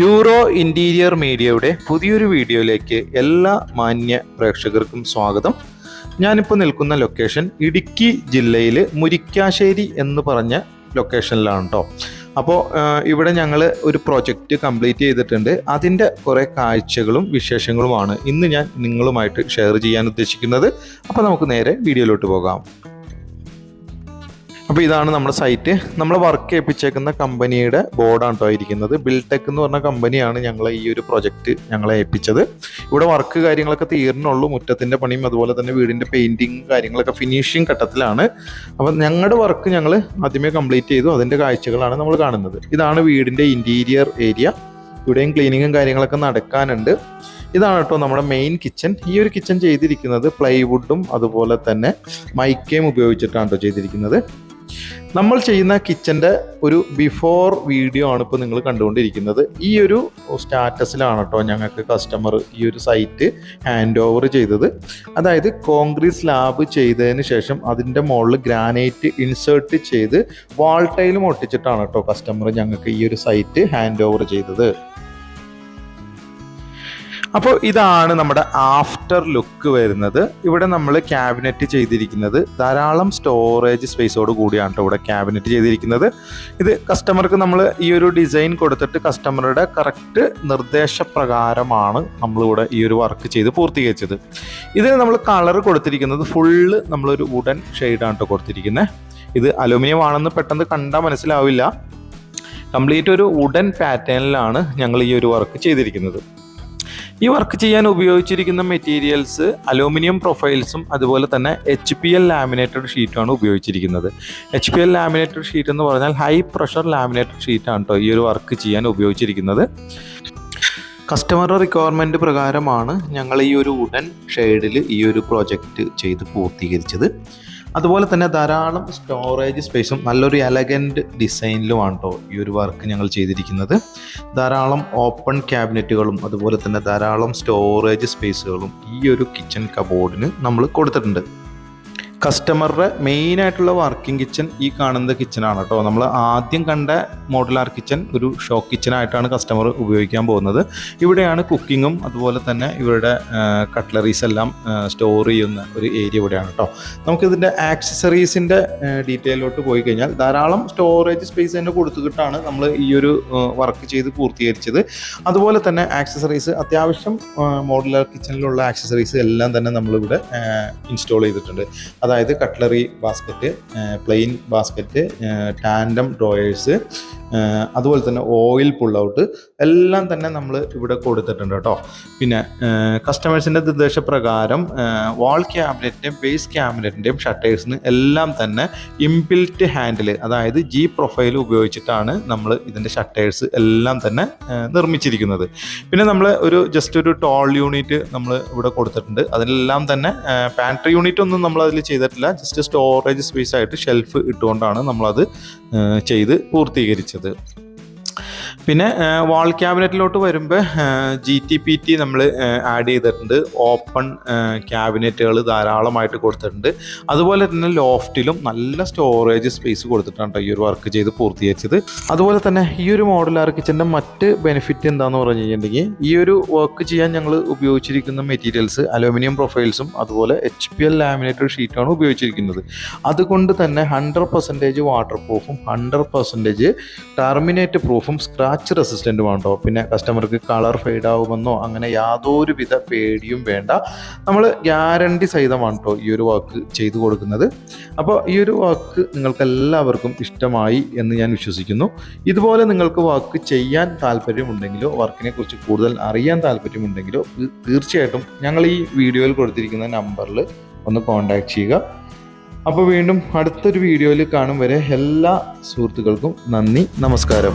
Euro interior മീഡിയയുടെ പുതിയൊരു വീഡിയോയിലേക്ക് എല്ലാ മാന്യ പ്രേക്ഷകർക്കും സ്വാഗതം. ഞാനിപ്പോൾ നിൽക്കുന്ന ലൊക്കേഷൻ ഇടുക്കി ജില്ലയിൽ മുരിക്കാശ്ശേരി എന്ന് പറഞ്ഞ ലൊക്കേഷനിലാണ് കേട്ടോ അപ്പോൾ ഇവിടെ ഞങ്ങൾ ഒരു പ്രോജക്റ്റ് കംപ്ലീറ്റ് ചെയ്തിട്ടുണ്ട്. അതിന്റെ കുറേ കാഴ്ചകളും വിശേഷങ്ങളുമാണ് ഇന്ന് ഞാൻ നിങ്ങളുമായിട്ട് ഷെയർ ചെയ്യാൻ ഉദ്ദേശിക്കുന്നത്. അപ്പോൾ നമുക്ക് നേരെ വീഡിയോയിലോട്ട് പോകാം. അപ്പോൾ ഇതാണ് നമ്മുടെ സൈറ്റ് നമ്മൾ വർക്ക് ഏൽപ്പിച്ചേക്കുന്ന കമ്പനിയുടെ ബോർഡാണ് കേട്ടോ ഇരിക്കുന്നത്. ബിൽടെക് എന്ന് പറഞ്ഞ കമ്പനിയാണ് ഞങ്ങളെ ഈ ഒരു പ്രൊജക്റ്റ് ഞങ്ങളെ ഏൽപ്പിച്ചത്. ഇവിടെ വർക്ക് കാര്യങ്ങളൊക്കെ തീർന്നുള്ളൂ. മുറ്റത്തിന്റെ പണിയും അതുപോലെ തന്നെ വീടിന്റെ പെയിന്റിങ് കാര്യങ്ങളൊക്കെ ഫിനിഷിങ് ഘട്ടത്തിലാണ്. അപ്പം ഞങ്ങളുടെ വർക്ക് ഞങ്ങൾ ആദ്യമേ കംപ്ലീറ്റ് ചെയ്തു. അതിന്റെ കാഴ്ചകളാണ് നമ്മൾ കാണുന്നത്. ഇതാണ് വീടിന്റെ ഇന്റീരിയർ ഏരിയ ഇവിടെയും ക്ലീനിങ്ങും കാര്യങ്ങളൊക്കെ നടക്കാനുണ്ട്. ഇതാണ് കേട്ടോ നമ്മുടെ മെയിൻ കിച്ചൺ ഈ ഒരു കിച്ചൺ ചെയ്തിരിക്കുന്നത് പ്ലൈവുഡും അതുപോലെ തന്നെ മൈക്കേം ഉപയോഗിച്ചിട്ടാണ് കേട്ടോ ചെയ്തിരിക്കുന്നത്. നമ്മൾ ചെയ്യുന്ന കിച്ചന്റെ ഒരു ബിഫോർ വീഡിയോ ആണ് ഇപ്പോൾ നിങ്ങൾ കണ്ടുകൊണ്ടിരിക്കുന്നത്. ഈ ഒരു സ്റ്റാറ്റസിലാണ് കേട്ടോ ഞങ്ങൾക്ക് കസ്റ്റമർ ഈ ഒരു സൈറ്റ് ഹാൻഡ് ഓവർ ചെയ്തത്. അതായത് കോൺക്രീറ്റ് സ്ലാബ് ചെയ്തതിന് ശേഷം അതിന്റെ മുകളിൽ ഗ്രാനൈറ്റ് ഇൻസേർട്ട് ചെയ്ത് വാൾ ടൈലും ഒട്ടിച്ചിട്ടാണ് കേട്ടോ കസ്റ്റമർ ഞങ്ങൾക്ക് ഈ ഒരു സൈറ്റ് ഹാൻഡ് ഓവർ ചെയ്തത്. അപ്പോൾ ഇതാണ് നമ്മുടെ ആഫ്റ്റർ ലുക്ക് വരുന്നത്. ഇവിടെ നമ്മൾ ക്യാബിനറ്റ് ചെയ്തിരിക്കുന്നത് ധാരാളം സ്റ്റോറേജ് സ്പേസോട് കൂടിയാണ് ഇവിടെ ക്യാബിനറ്റ് ചെയ്തിരിക്കുന്നത്. ഇത് കസ്റ്റമർക്ക് നമ്മൾ ഈ ഒരു ഡിസൈൻ കൊടുത്തിട്ട് കസ്റ്റമറുടെ കറക്റ്റ് നിർദ്ദേശപ്രകാരമാണ് നമ്മളിവിടെ ഈ ഒരു വർക്ക് ചെയ്ത് പൂർത്തീകരിച്ചത്. ഇതിന് നമ്മൾ കളർ കൊടുത്തിരിക്കുന്നത് ഫുള്ള് നമ്മളൊരു വുഡൻ ഷെയ്ഡാണ് കേട്ടോ കൊടുത്തിരിക്കുന്നത് ഇത് അലുമിനിയം ആണെന്ന് പെട്ടെന്ന് കണ്ടാൽ മനസ്സിലാവില്ല. കംപ്ലീറ്റ് ഒരു വുഡൻ പാറ്റേണിലാണ് ഞങ്ങൾ ഈ ഒരു വർക്ക് ചെയ്തിരിക്കുന്നത്. ഈ വർക്ക് ചെയ്യാൻ ഉപയോഗിച്ചിരിക്കുന്ന മെറ്റീരിയൽസ് അലൂമിനിയം പ്രൊഫൈൽസും അതുപോലെ തന്നെ എച്ച് പി എൽ ലാമിനേറ്റഡ് ഷീറ്റുമാണ് ഉപയോഗിച്ചിരിക്കുന്നത്. H P L laminated sheet എന്ന് പറഞ്ഞാൽ ഹൈ പ്രഷർ ലാമിനേറ്റഡ് ഷീറ്റാണ് കേട്ടോ ഈ ഒരു വർക്ക് ചെയ്യാൻ ഉപയോഗിച്ചിരിക്കുന്നത്. കസ്റ്റമറുടെ റിക്വയർമെന്റ് പ്രകാരമാണ് ഞങ്ങൾ ഈ ഒരു ഉടൻ ഷെയ്ഡിൽ ഈ ഒരു പ്രോജക്റ്റ് ചെയ്ത് പൂർത്തീകരിച്ചത്. അതുപോലെ തന്നെ ധാരാളം സ്റ്റോറേജ് സ്പേസും നല്ലൊരു എലഗന്റ് ഡിസൈനിലുമാണ് കേട്ടോ ഈ ഒരു വർക്ക് ഞങ്ങൾ ചെയ്തിരിക്കുന്നത്. ധാരാളം ഓപ്പൺ ക്യാബിനറ്റുകളും അതുപോലെ തന്നെ ധാരാളം സ്റ്റോറേജ് സ്പേസുകളും ഈ ഒരു കിച്ചൺ കബോർഡിന് നമ്മൾ കൊടുത്തിട്ടുണ്ട്. കസ്റ്റമറുടെ മെയിൻ ആയിട്ടുള്ള വർക്കിംഗ് കിച്ചൺ ഈ കാണുന്ന കിച്ചണാണ് കേട്ടോ നമ്മൾ ആദ്യം കണ്ട മോഡുലാർ കിച്ചൺ ഒരു ഷോ കിച്ചണായിട്ടാണ് കസ്റ്റമർ ഉപയോഗിക്കാൻ പോകുന്നത്. ഇവിടെയാണ് കുക്കിങ്ങും അതുപോലെ തന്നെ ഇവരുടെ കട്ട്ലറീസ് എല്ലാം സ്റ്റോർ ചെയ്യുന്ന ഒരു ഏരിയ ഇവിടെയാണ് കേട്ടോ നമുക്കിതിന്റെ ആക്സസറീസിന്റെ ഡീറ്റെയിലോട്ട് പോയി കഴിഞ്ഞാൽ ധാരാളം സ്റ്റോറേജ് സ്പേസ് തന്നെ കൊടുത്തിട്ടാണ് നമ്മൾ ഈ ഒരു വർക്ക് ചെയ്ത് പൂർത്തീകരിച്ചത്. അതുപോലെ തന്നെ ആക്സസറീസ് അത്യാവശ്യം മോഡുലാർ കിച്ചണിലുള്ള ആക്സസറീസ് എല്ലാം തന്നെ നമ്മളിവിടെ ഇൻസ്റ്റാൾ ചെയ്തിട്ടുണ്ട്. അതായത് cutlery basket plain basket tandem drawers അതുപോലെ തന്നെ ഓയിൽ പുൾ ഔട്ട് എല്ലാം തന്നെ നമ്മൾ ഇവിടെ കൊടുത്തിട്ടുണ്ട് കേട്ടോ. പിന്നെ കസ്റ്റമേഴ്സിന്റെ നിർദ്ദേശപ്രകാരം വാൾ ക്യാബിനറ്റിന്റെയും ബേസ് ക്യാബിനറ്റിന്റെയും ഷട്ടേഴ്സിന് എല്ലാം തന്നെ ഇംപിൽറ്റ് ഹാൻഡിൽ അതായത് ജി പ്രൊഫൈൽ ഉപയോഗിച്ചിട്ടാണ് നമ്മൾ ഇതിന്റെ ഷട്ടേഴ്സ് എല്ലാം തന്നെ നിർമ്മിച്ചിരിക്കുന്നത്. പിന്നെ നമ്മൾ ഒരു ജസ്റ്റ് ഒരു ടോൾ യൂണിറ്റ് നമ്മൾ ഇവിടെ കൊടുത്തിട്ടുണ്ട്. അതിലെല്ലാം തന്നെ പാൻട്രി യൂണിറ്റ് ഒന്നും നമ്മൾ അതിൽ ചെയ്തിട്ടില്ല. ജസ്റ്റ് സ്റ്റോറേജ് സ്പേസ് ആയിട്ട് ഷെൽഫ് ഇട്ടുകൊണ്ടാണ് നമ്മളത് ചെയ്ത് പൂർത്തീകരിച്ചത്. പിന്നെ വാൾ ക്യാബിനറ്റിലോട്ട് വരുമ്പോൾ ജി ടി പി ടി നമ്മൾ ആഡ് ചെയ്തിട്ടുണ്ട്. ഓപ്പൺ ക്യാബിനറ്റുകൾ ധാരാളമായിട്ട് കൊടുത്തിട്ടുണ്ട്. അതുപോലെ തന്നെ ലോഫ്റ്റിലും നല്ല സ്റ്റോറേജ് സ്പേസ് കൊടുത്തിട്ടാണ് ഈ ഒരു വർക്ക് ചെയ്ത് പൂർത്തീകരിച്ചത്. അതുപോലെ തന്നെ ഈ ഒരു മോഡുലാർ കിച്ചന്റെ മറ്റ് ബെനിഫിറ്റ് എന്താണെന്ന് പറഞ്ഞു കഴിഞ്ഞിട്ടുണ്ടെങ്കിൽ ഈ ഒരു വർക്ക് ചെയ്യാൻ ഞങ്ങൾ ഉപയോഗിച്ചിരിക്കുന്ന മെറ്റീരിയൽസ് അലുമിനിയം പ്രൊഫൈൽസും അതുപോലെ എച്ച് പി എൽ ലാമിനേറ്റഡ് ഷീറ്റാണ് ഉപയോഗിച്ചിരിക്കുന്നത്. അതുകൊണ്ട് തന്നെ ഹൺഡ്രഡ് പെർസെന്റേജ് വാട്ടർ പ്രൂഫും ഹൺഡ്രഡ് പെർസെന്റേജ് ടെർമിനേറ്റ് പ്രൂഫും സ്ക്രാച്ച് റെസിസ്റ്റന്റും വേണ്ടോ? പിന്നെ കസ്റ്റമർക്ക് കളർ ഫെയ്ഡ് ആവുമെന്നോ? അങ്ങനെ യാതൊരുവിധ പേടിയും വേണ്ട. നമ്മൾ ഗ്യാരണ്ടി സഹിതമാണ് കേട്ടോ ഈ ഒരു വാക്ക് ചെയ്തു കൊടുക്കുന്നത്. അപ്പോൾ ഈ ഒരു വാക്ക് നിങ്ങൾക്ക് എല്ലാവർക്കും ഇഷ്ടമായി എന്ന് ഞാൻ വിശ്വസിക്കുന്നു. ഇതുപോലെ നിങ്ങൾക്ക് വാക്ക് ചെയ്യാൻ താല്പര്യമുണ്ടെങ്കിലോ വർക്കിനെ കുറിച്ച് കൂടുതൽ അറിയാൻ താല്പര്യമുണ്ടെങ്കിലോ തീർച്ചയായിട്ടും ഞങ്ങൾ ഈ വീഡിയോയിൽ കൊടുത്തിരിക്കുന്ന നമ്പറിൽ ഒന്ന് കോൺടാക്ട് ചെയ്യുക. അപ്പോൾ വീണ്ടും അടുത്തൊരു വീഡിയോയിൽ കാണും വരെ എല്ലാ സുഹൃത്തുക്കൾക്കും നന്ദി നമസ്കാരം.